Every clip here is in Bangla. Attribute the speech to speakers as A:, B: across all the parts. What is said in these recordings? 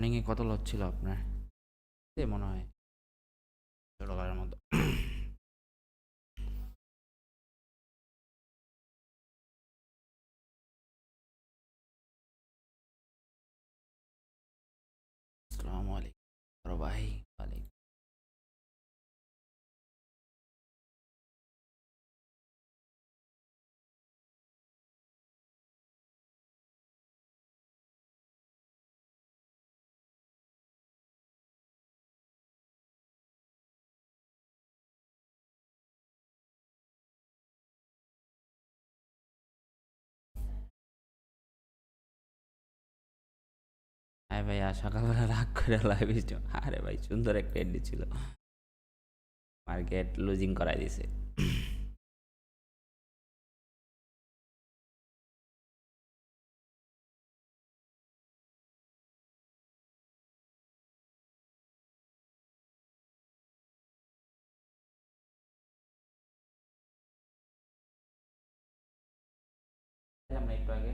A: মর্নিংয়ে কত লস ছিল আপনার? সে মনে হয় ডলারের মতো। আসসালামু আলাইকুম। ভাই। হ্যাঁ ভাইয়া সকালবেলা রাগ করে লাইভ আরে ভাই, সুন্দর একটা এন্ডি ছিল। মার্কেট লুজিং করাই দিছে। আমরা একটু আগে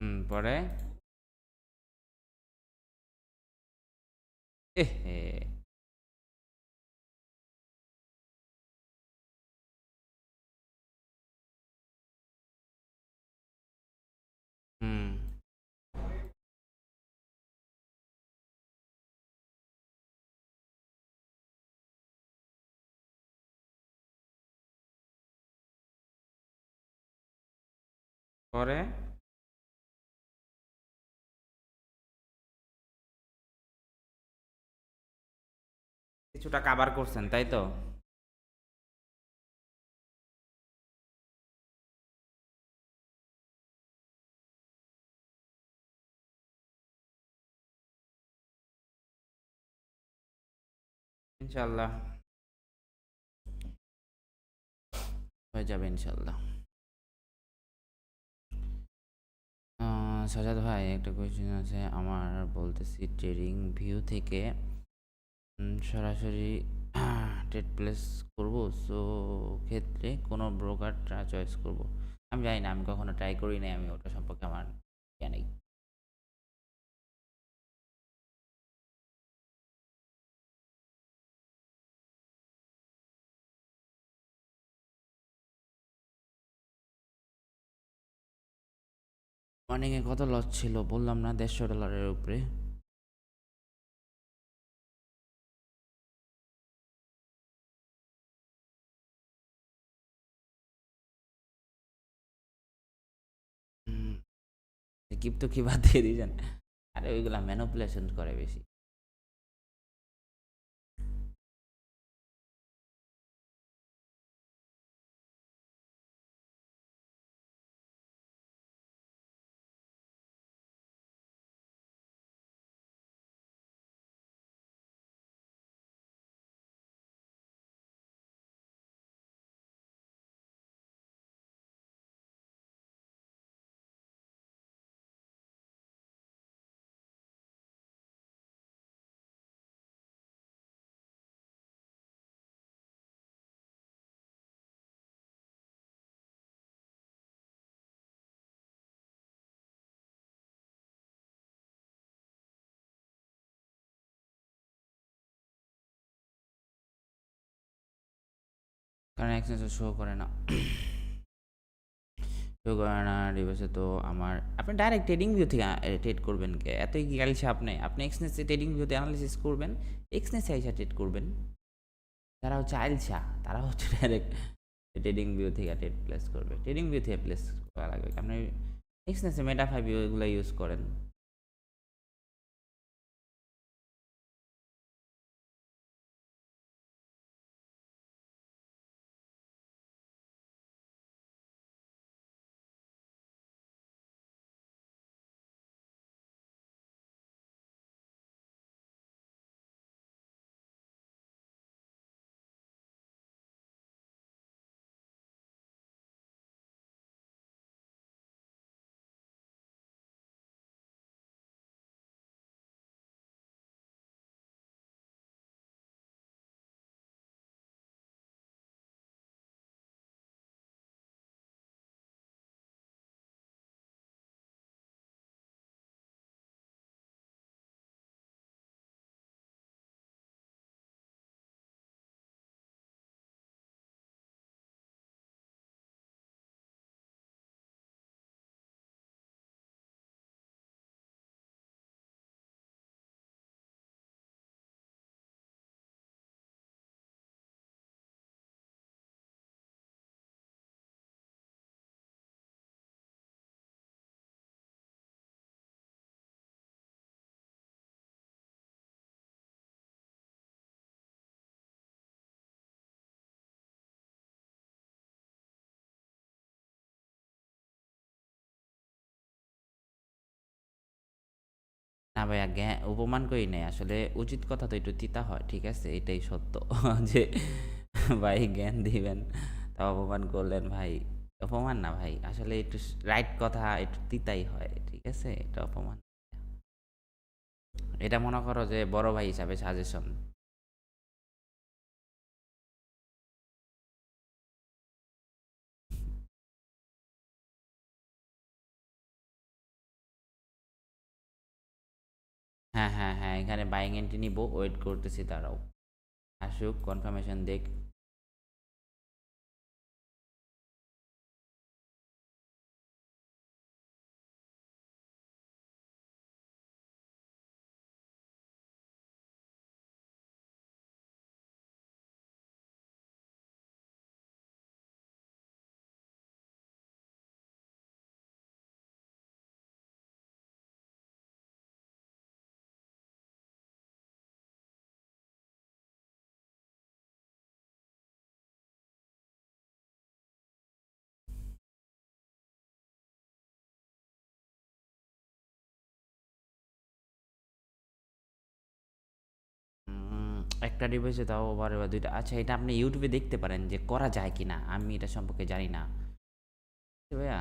A: হুম পরে? এ পরে কিছুটা কাবার করছেন তাই তো? ইনশাল্লাহ। হয়ে যাবে ইনশাল্লাহ। সাজাদ ভাই, একটা কোয়েশ্চেন আছে। আমার বলতেছি ট্রেডিং ভিউ থেকে সরাসরি ট্রেড প্লেস করব। সো ক্ষেত্রে কোনো ব্রোকারটা চয়েস করব। আমি জানি না, আমি কখনো ট্রাই করি নাই, আমি ওটা সম্পর্কে আমার জ্ঞান মর্নিংয়ে কত লস ছিল বললাম না দেড়শো ডলারের উপরে। তো কি বাদ দিয়ে দিয়েছেন? আরে ওইগুলা ম্যানুপুলেশন করে বেশি। কারণ এক্সচেঞ্জ শো করে না। শো করে না ডিভাইসে তো আমার আপনি ডাইরেক্ট ট্রেডিং ভিউ থেকে ট্রেড করবেন কে? এতই কি গালিছে আপনি আপনি এক্সনেসে ট্রেডিং ভিউতে অ্যানালিসিস করবেন এক্সনেসে আইসা ট্রেড করবেন। যারা হচ্ছে আইলসা। তারা হচ্ছে ডাইরেক্ট ট্রেডিং ভিউ থেকে ট্রেড প্লেস করবে। ট্রেডিং ভিউ থেকে প্লেস করা লাগবে। আপনি এক্সনেসে মেটা ফাইভ এগুলো ইউজ করেন। না ভাইয়া জ্ঞা উপমান করি নাই। আসলে উচিত কথা তো একটু তিতা হয়, ঠিক আছে? এটাই সত্য যে ভাই জ্ঞান দিবেন তা অপমান করলেন ভাই। অপমান না ভাই, আসলে একটু রাইট কথা, একটু তিতাই হয়, ঠিক আছে? এটা অপমান। এটা মনে করো যে বড় ভাই হিসাবে সাজেশন হ্যাঁ হ্যাঁ হ্যাঁ এখানে বাইং এন্ট্রি নিব ওয়েট করতেছি তারাও আসুক কনফার্মেশন দেখ। একটা ডিভাইসে তাও বারে বা দুইটা। আচ্ছা এটা আপনি ইউটিউবে দেখতে পারেন যে করা যায় কি না আমি এটা সম্পর্কে জানি না। ভাইয়া